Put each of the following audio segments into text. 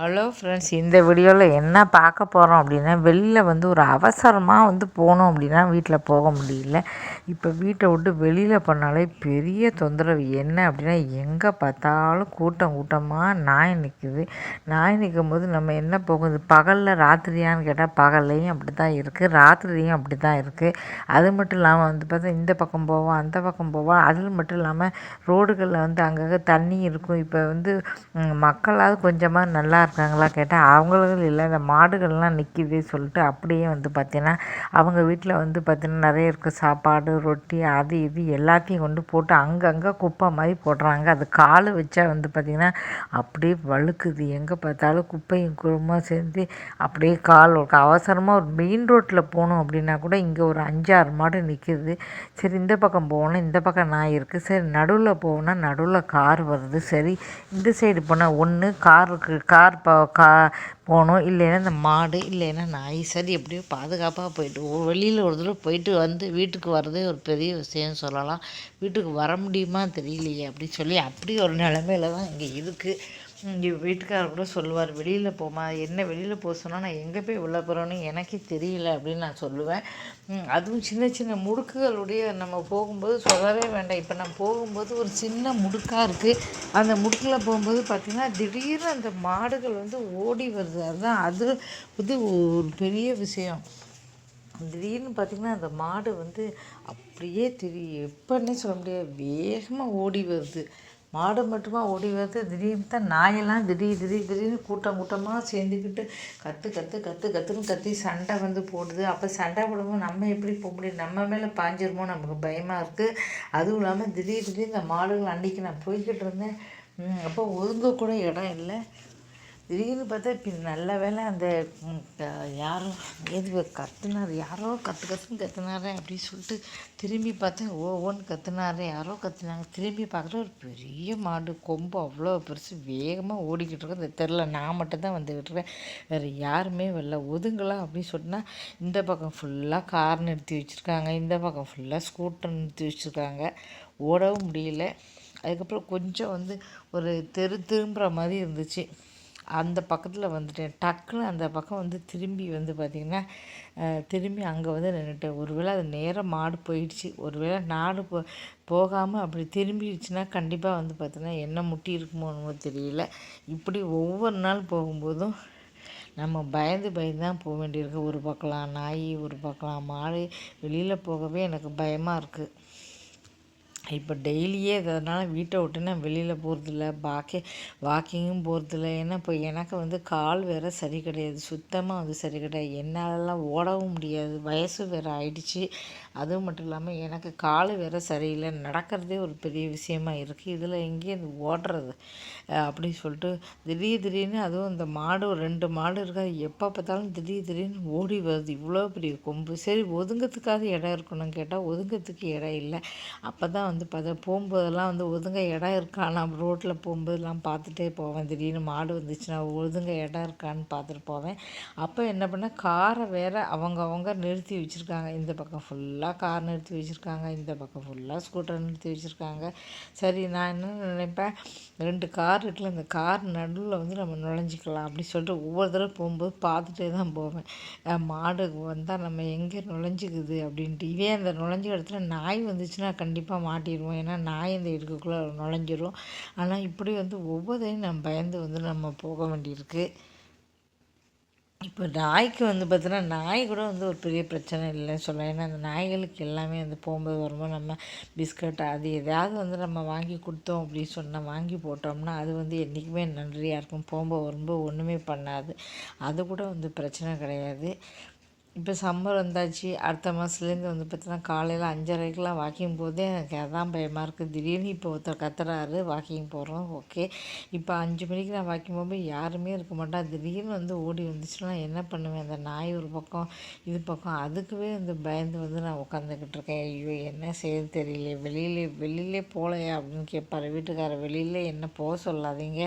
Hello friends இந்த வீடியோவில் என்ன பார்க்க போகிறோம் அப்படின்னா வெளியில் வந்து ஒரு அவசரமாக வந்து போகணும் அப்படின்னா வீட்டில் போக முடியல. இப்போ வீட்டை விட்டு வெளியில் போனாலே பெரிய தொந்தரவு. என்ன அப்படின்னா எங்கே பார்த்தாலும் கூட்டம் கூட்டமாக நாய் நிற்குது நாய் நிற்கும் போது நம்ம என்ன போகுது? பகலில் ராத்திரியான்னு கேட்டால் பகல்லையும் அப்படி தான் இருக்குது ராத்திரியும் அப்படி தான் இருக்குது அது மட்டும் இல்லாமல் வந்து பார்த்தா இந்த பக்கம் போவோம் அந்த பக்கம் போவோம். அதில் மட்டும் இல்லாமல் ரோடுகளில் வந்து அங்கங்கே தண்ணி இருக்கும். இப்போ வந்து மக்களாவது கொஞ்சமாக நல்லா இருக்காங்களா கேட்டால் அவங்களும் இல்லை. இந்த மாடுகள்லாம் நிற்கிது சொல்லிட்டு அப்படியே வந்து பார்த்தீங்கன்னா அவங்க வீட்டில் வந்து பார்த்திங்கன்னா நிறைய இருக்குது சாப்பாடு ரொட்டி அது இது எல்லாத்தையும் கொண்டு போட்டு அங்கங்கே குப்பை மாதிரி போடுறாங்க. அது கால் வச்சா வந்து பார்த்திங்கன்னா அப்படியே வழுக்குது. எங்கே பார்த்தாலும் குப்பையும் குருமாக சேர்ந்து அப்படியே கால் அவசரமாக ஒரு மெயின் ரோட்டில் போகணும் அப்படின்னா கூட இங்கே ஒரு அஞ்சாறு மாடு நிற்கிது சரி இந்த பக்கம் போகணும் இந்த பக்கம் நாய் இருக்குது சரி நடுவில் போகணும்னா நடுவில் கார் வருது. சரி இந்த சைடு போனால் ஒன்று காருக்கு கார் ப கா போகணும் இல்லைன்னா இந்த மாடு இல்லைன்னா நாய் சரி எப்படியோ பாதுகாப்பாக போயிட்டு வெளியில் ஒரு தடவை போயிட்டு வந்து வீட்டுக்கு வர்றதே ஒரு பெரிய விஷயம் சொல்லலாம். வீட்டுக்கு வர முடியுமா தெரியலையே அப்படின்னு சொல்லி அப்படி ஒரு நிலமையில தான் இங்கே இருக்குது இங்கே வீட்டுக்காரர் கூட சொல்லுவார் வெளியில் போமா என்ன வெளியில் போக சொன்னால் நான் எங்கே போய் உள்ள போகிறோன்னு எனக்கே தெரியல அப்படின்னு நான் சொல்லுவேன். அதுவும் சின்ன சின்ன முடுக்குகளுடைய நம்ம போகும்போது சொல்லவே வேண்டாம். இப்போ நான் போகும்போது ஒரு சின்ன முடுக்காக இருக்குது அந்த முடுக்கில் போகும்போது பார்த்திங்கன்னா திடீர்னு அந்த மாடுகள் வந்து ஓடி வருது. அதுதான் அது வந்து ஒரு பெரிய விஷயம். திடீர்னு பார்த்திங்கன்னா அந்த மாடு வந்து அப்படியே தெரியும் எப்போன்னே சொல்ல முடியாது வேகமாக ஓடி வருது. மாடு மட்டுமா ஓடி வருது திடீர்னு தான் நாயெல்லாம் திடீர் திடீர் திடீர்னு கூட்டம் கூட்டமாக சேர்ந்துக்கிட்டு கற்று கற்று கற்று கற்றுன்னு கத்தி சண்டை வந்து போடுது. அப்போ சண்டை போடும்போது நம்ம எப்படி போக முடியும்? நம்ம மேலே பாஞ்சிருமோ? நமக்கு பயமாக இருக்குது அதுவும் இல்லாமல் திடீர் திடீர்னு இந்த மாடுகள் அன்றைக்கி நான் போய்கிட்டு இருந்தேன். அப்போ ஒதுங்க கூட இடம் இல்லை. திடீர்னு பார்த்தா இப்போ நல்ல வேளை அந்த யாரும் யாரோ எது கத்துனார் யாரோ கற்று கற்றுன்னு கத்துனாரே அப்படின்னு சொல்லிட்டு திரும்பி பார்த்தேன் ஓ ஓன்னு கத்துனாரே யாரோ கத்துனாங்க. திரும்பி பார்க்குற ஒரு பெரிய மாடு கொம்பு அவ்வளோ பெருசு வேகமாக ஓடிக்கிட்டு இருக்கோம் இந்த தெரில நான் மட்டும் தான் வந்துக்கிட்டு இருக்கேன் வேறு யாருமே வரல. ஒதுங்கலாம் அப்படின்னு சொன்னால் இந்த பக்கம் ஃபுல்லாக கார் நிறுத்தி வச்சுருக்காங்க. இந்த பக்கம் ஃபுல்லாக ஸ்கூட்டர் நிறுத்தி வச்சுருக்காங்க. ஓடவும் முடியல. அதுக்கப்புறம் கொஞ்சம் வந்து ஒரு தெரு திரும்புகிற மாதிரி இருந்துச்சு. அந்த பக்கத்தில் வந்துட்டேன் டக்குன்னு அந்த பக்கம் வந்து திரும்பி வந்து பார்த்திங்கன்னா திரும்பி அங்கே வந்து நின்றுட்டேன் ஒருவேளை அது நேராக மாடு போயிடுச்சு. ஒருவேளை நாடு போ போகாமல் அப்படி திரும்பிடுச்சுன்னா கண்டிப்பாக வந்து பார்த்தீங்கன்னா என்ன முட்டி இருக்குமோன்னு தெரியல. இப்படி ஒவ்வொரு நாள் போகும்போதும் நம்ம பயந்து பயந்து தான் போக வேண்டியிருக்கு. ஒரு பக்கம் நாய் ஒரு பக்கம் மாடு வெளியில் போகவே எனக்கு பயமாக இருக்குது இப்போ டெய்லியே இதனால் வீட்டை விட்டு நான் வெளியில் போகிறதில்ல பாக்கி வாக்கிங்கும் போகிறதில்ல ஏன்னா இப்போ எனக்கு வந்து கால் வேறு சரி கிடையாது. சுத்தமாக வந்து சரி கிடையாது. என்னாலலாம் ஓடவும் முடியாது. வயசு வேறு ஆயிடுச்சு. அதுவும் மட்டும் இல்லாமல் எனக்கு கால் வேறு சரியில்லை. நடக்கிறதே ஒரு பெரிய விஷயமா இருக்குது இதில் எங்கேயும் இந்த ஓடுறது அப்படின்னு சொல்லிட்டு திடீர் திடீர்னு அதுவும் இந்த மாடு ஒரு ரெண்டு மாடு இருக்காது எப்போ பார்த்தாலும் திடீர் திடீர்னு ஓடி வருது. இவ்வளோ பெரிய கொம்பு. சரி ஒதுங்கத்துக்காவது இடம் இருக்கணும்னு கேட்டால் ஒதுங்கிறதுக்கு இடம் இல்லை. அப்போ தான் வந்து வந்து பார்த்தா போகும்போதெல்லாம் வந்து ஒதுங்க இடம் இருக்கா? நான் ரோட்டில் போகும்போதெல்லாம் பார்த்துட்டே போவேன். திடீர்னு மாடு வந்துச்சுன்னா ஒதுங்க இடம் இருக்கான்னு பார்த்துட்டு போவேன். அப்போ என்ன பண்ணேன் காரை வேற அவங்கவுங்க நிறுத்தி வச்சுருக்காங்க. இந்த பக்கம் ஃபுல்லாக கார் நிறுத்தி வச்சுருக்காங்க. இந்த பக்கம் ஃபுல்லாக ஸ்கூட்டர் நிறுத்தி வச்சுருக்காங்க. சரி நான் என்ன நினைப்பேன்? ரெண்டு கார் இருக்குல்ல இந்த கார் நடுவில் வந்து நம்ம நுழைஞ்சிக்கலாம் அப்படி சொல்லிட்டு ஒவ்வொரு தடவை போகும்போது பார்த்துட்டே தான் போவேன். மாடு வந்தால் நம்ம எங்கே நுழைஞ்சிக்குது அப்படின்ட்டு. இதே அந்த நுழைஞ்ச இடத்துல நாய் வந்துச்சுன்னா கண்டிப்பாக மாட்டி மாட்டிடுவோம். ஏன்னா நாய் இந்த இடுக்குள்ளே நுழைஞ்சிரும். ஆனால் இப்படி வந்து ஒவ்வொருத்தையும் நம்ம பயந்து வந்து நம்ம போக வேண்டியிருக்கு. இப்போ நாய்க்கு வந்து பார்த்தீங்கன்னா நாய் கூட வந்து ஒரு பெரிய பிரச்சனை இல்லைன்னு சொல்லலாம். ஏன்னா அந்த நாய்களுக்கு எல்லாமே வந்து போகும்போது வரும்போது நம்ம பிஸ்கட் அது எதாவது வந்து நம்ம வாங்கி கொடுத்தோம் அப்படின்னு சொன்னால் வாங்கி போட்டோம்னா அது வந்து என்றைக்குமே நன்றியாக இருக்கும். போகும்போது வரும்போது ஒன்றுமே பண்ணாது. அது கூட வந்து பிரச்சனை கிடையாது. இப்போ சம்மர் வந்தாச்சு அடுத்த மாதத்துலேருந்து வந்து பார்த்தீங்கன்னா காலையில் அஞ்சரைக்கெலாம் வாக்கிங் போதே எனக்கு அதான் பயமாக இருக்குது திடீர்னு இப்போ ஒருத்தர் கத்துறாரு வாக்கிங் போகிறோம் ஓகே இப்போ அஞ்சு மணிக்கு நான் வாக்கிங் போகும்போது யாருமே இருக்க மாட்டா திடீர்னு வந்து ஓடி வந்துச்சுன்னா என்ன பண்ணுவேன்? அந்த நாய் ஒரு பக்கம் இது பக்கம் அதுக்குவே வந்து பயந்து வந்து நான் உட்காந்துக்கிட்டு இருக்கேன். ஐயோ என்ன செய்யுது தெரியல வெளியிலே வெளியிலே போகலையா அப்படின்னு கேட்பாரு. வீட்டுக்காரர் வெளியில என்ன போக சொல்லாதீங்க.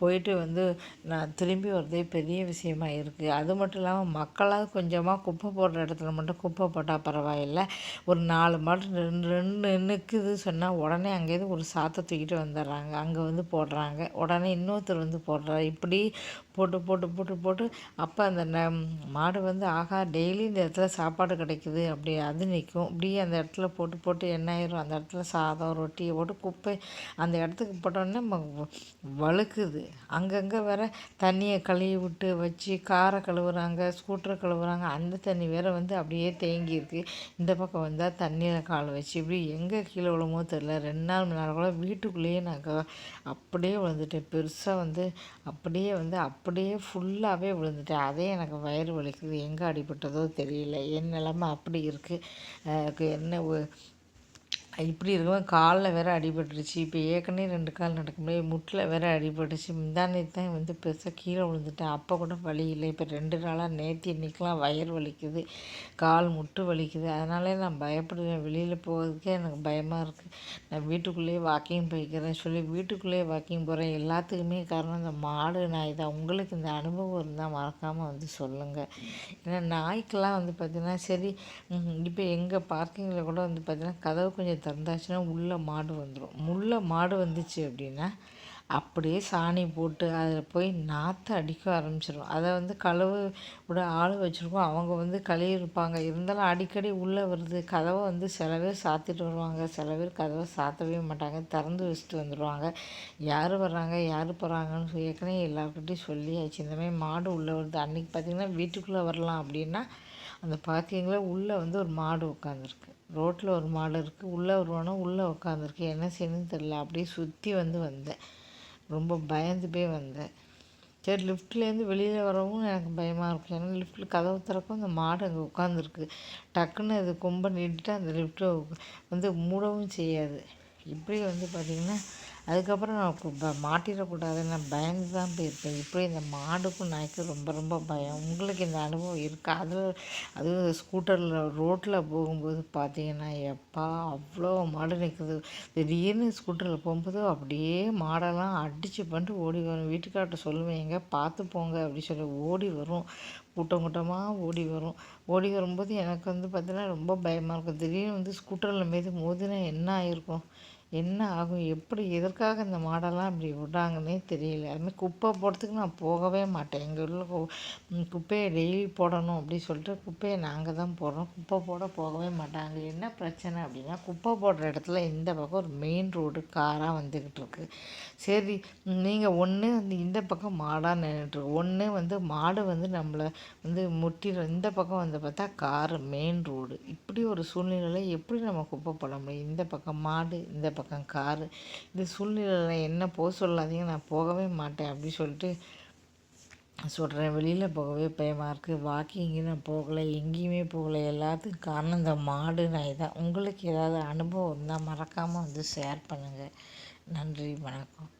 போயிட்டு வந்து நான் திரும்பி வரதே பெரிய விஷயமா இருக்குது அது மட்டும் இல்லாமல் மக்களாக கொஞ்சமாக குப்பை போடுற இடத்துல மட்டும் குப்பை போட்டால் பரவாயில்லை. ஒரு நாலு மாடு ரெண்டு ரெண்டு நிற்குது சொன்னால் உடனே அங்கேருந்து ஒரு சாத்தை தூக்கிட்டு வந்துடுறாங்க. அங்கே வந்து போடுறாங்க. உடனே இன்னொருத்தர் வந்து போடுறாரு. இப்படி போட்டு போட்டு போட்டு போட்டு அப்போ அந்த ந மாடு வந்து ஆகா டெய்லி இந்த இடத்துல சாப்பாடு கிடைக்குது. அப்படி அது நிற்கும் இப்படியே அந்த இடத்துல போட்டு போட்டு என்ன ஆயிரும்? அந்த இடத்துல சாதம் ரொட்டியை போட்டு குப்பை அந்த இடத்துக்கு போட்டோன்னே வழுக்குது. அங்கங்கே வேற தண்ணியை கழுவி விட்டு வச்சு காரை கழுவுறாங்க ஸ்கூட்டரை கழுவுறாங்க அந்த தண்ணி வேற வந்து அப்படியே தேங்கியிருக்கு. இந்த பக்கம் வந்தால் தண்ணியில் கால் வச்சு இப்படி எங்கே கீழே விழுமோ தெரில ரெண்டு நாள் மணி நேரம் கூட வீட்டுக்குள்ளேயே நாங்கள் அப்படியே விழுந்துட்டேன். பெருசாக வந்து அப்படியே வந்து அப் அப்படியே ஃபுல்லாகவே விழுந்துட்டேன். அதே எனக்கு வயிறு வலிக்குது. எங்கே அடிபட்டதோ தெரியல. என் நிலமை அப்படி இருக்குது என்ன இப்படி இருக்கும் காலில் வேறு அடிபட்டுருச்சு. இப்போ ஏற்கனவே ரெண்டு கால் நடக்க முடியாது முட்டில் வேறு அடிபட்டுச்சு. முந்தானே தான் வந்து பெருசாக கீழே விழுந்துட்டேன் அப்போ கூட வலி இல்லை. இப்போ ரெண்டு நாளாக நேற்று இன்றைக்கெலாம் வயர் வலிக்குது. கால் முட்டு வலிக்குது. அதனாலே நான் பயப்படுவேன். வெளியில் போகிறதுக்கே எனக்கு பயமாக இருக்குது நான் வீட்டுக்குள்ளேயே வாக்கிங் போய்க்கிறேன் சொல்லி வீட்டுக்குள்ளேயே வாக்கிங் போகிறேன் எல்லாத்துக்குமே காரணம் இந்த மாடு நாய் தான். உங்களுக்கு இந்த அனுபவம் இருந்தால் மறக்காமல் வந்து சொல்லுங்கள் ஏன்னா நாய்க்கெல்லாம் வந்து பார்த்திங்கன்னா சரி இப்போ எங்கள் பார்க்கிங்கில் கூட வந்து பார்த்திங்கன்னா கதவு கொஞ்சம் திறந்தாச்சுன்னா உள்ளே மாடு வந்துடும் முள்ளே மாடு வந்துச்சு அப்படின்னா அப்படியே சாணி போட்டு அதில் போய் நாற்று அடிக்க ஆரம்பிச்சிடும் அதை வந்து கழுவு விட ஆள் வச்சுருக்கோம். அவங்க வந்து கழுவிருப்பாங்க இருந்தாலும் அடிக்கடி உள்ளே வருது. கதவை வந்து சில பேர் சாத்திட்டு வருவாங்க. சில பேர் கதவை சாத்தவே மாட்டாங்க. திறந்து வச்சுட்டு வந்துடுவாங்க யார் வர்றாங்க? யார் போகிறாங்கன்னு ஏற்கனவே எல்லாருக்கிட்டையும் சொல்லியாச்சு. இந்த மாதிரி மாடு உள்ளே வருது. அன்றைக்கி பார்த்திங்கன்னா வீட்டுக்குள்ளே வரலாம் அப்படின்னா அந்த பார்த்திங்களா உள்ளே வந்து ஒரு மாடு உட்காந்துருக்கு ரோட்டில் ஒரு மாடு இருக்குது உள்ளே வருவானோ? உள்ளே உட்காந்துருக்கு என்ன செய்யணும்னு தெரில அப்படியே சுற்றி வந்து வந்தேன். ரொம்ப பயந்து போய் வந்தேன். சரி லிஃப்ட்லேருந்து வெளியில் வரவும் எனக்கு பயமாக இருக்கும். ஏன்னா லிஃப்ட்டில் கதவு திறக்கும். அந்த மாடு அங்கே உட்காந்துருக்கு டக்குன்னு அது கும்ப நீட்டிட்டு அந்த லிஃப்ட்டை வந்து மூடவும் செய்யாது. இப்படி வந்து பார்த்திங்கன்னா அதுக்கப்புறம் நான் மாட்டிடக்கூடாதுன்னு நான் பயந்து தான் போயிருப்பேன் இப்படி இந்த மாடுக்கும் நாய்க்கும் ரொம்ப ரொம்ப பயம். உங்களுக்கு இந்த அனுபவம் இருக்கா? அதில் அதுவும் ஸ்கூட்டரில் ரோட்டில் போகும்போது பார்த்தீங்கன்னா எப்பா அவ்வளோ மாடு நிற்குது திடீர்னு ஸ்கூட்டரில் போகும்போது அப்படியே மாடெல்லாம் அடித்து பண்ணிட்டு ஓடி வரும். வீட்டுக்கார்ட்ட சொல்லுவேன் எங்கே பார்த்து போங்க அப்படி சொல்லி ஓடி வரும். கூட்டம் கூட்டமாக ஓடி வரும். ஓடி வரும்போது எனக்கு வந்து பார்த்தீங்கன்னா ரொம்ப பயமாக இருக்கும். திடீர்னு வந்து ஸ்கூட்டரில் மீது மோதினா என்ன ஆகிருக்கும் என்ன ஆகும்? எப்படி? எதற்காக இந்த மாடெல்லாம் இப்படி விட்றாங்கன்னே தெரியல. அதுமாதிரி குப்பை போடுறதுக்கு நான் போகவே மாட்டேன். எங்கள் ஊரில் குப்பையை டெய்லி போடணும் அப்படின்னு சொல்லிட்டு குப்பையை நாங்கள் தான் போடுறோம். குப்பை போட போகவே மாட்டாங்க. என்ன பிரச்சனை அப்படின்னா குப்பை போடுற இடத்துல இந்த பக்கம் ஒரு மெயின் ரோடு காராக வந்துக்கிட்டு இருக்கு. சரி நீங்கள் ஒன்று வந்து இந்த பக்கம் மாடாக நின்றுட்டுருக்கு ஒன்று வந்து மாடு வந்து நம்மளை வந்து முட்டிற இந்த பக்கம் வந்து பார்த்தா காரு மெயின் ரோடு இப்படி ஒரு சூழ்நிலையில் எப்படி நம்ம குப்பை போட முடியும்? இந்த பக்கம் மாடு இந்த பக்கம் பக்கம் காரு. இந்த சூழ்நிலையில் என்ன போக சொல்லாதீங்க நான் போகவே மாட்டேன் அப்படி சொல்லிட்டு சொல்கிறேன் வெளியில் போகவே பயமாக இருக்குது வாக்கிங்கு நான் போகலை எங்கேயுமே போகலை. எல்லாத்துக்கும் காரணம் இந்த மாடு நாய் தான். உங்களுக்கு ஏதாவது அனுபவம் இருந்தால் மறக்காமல் வந்து ஷேர் பண்ணுங்கள் நன்றி வணக்கம்.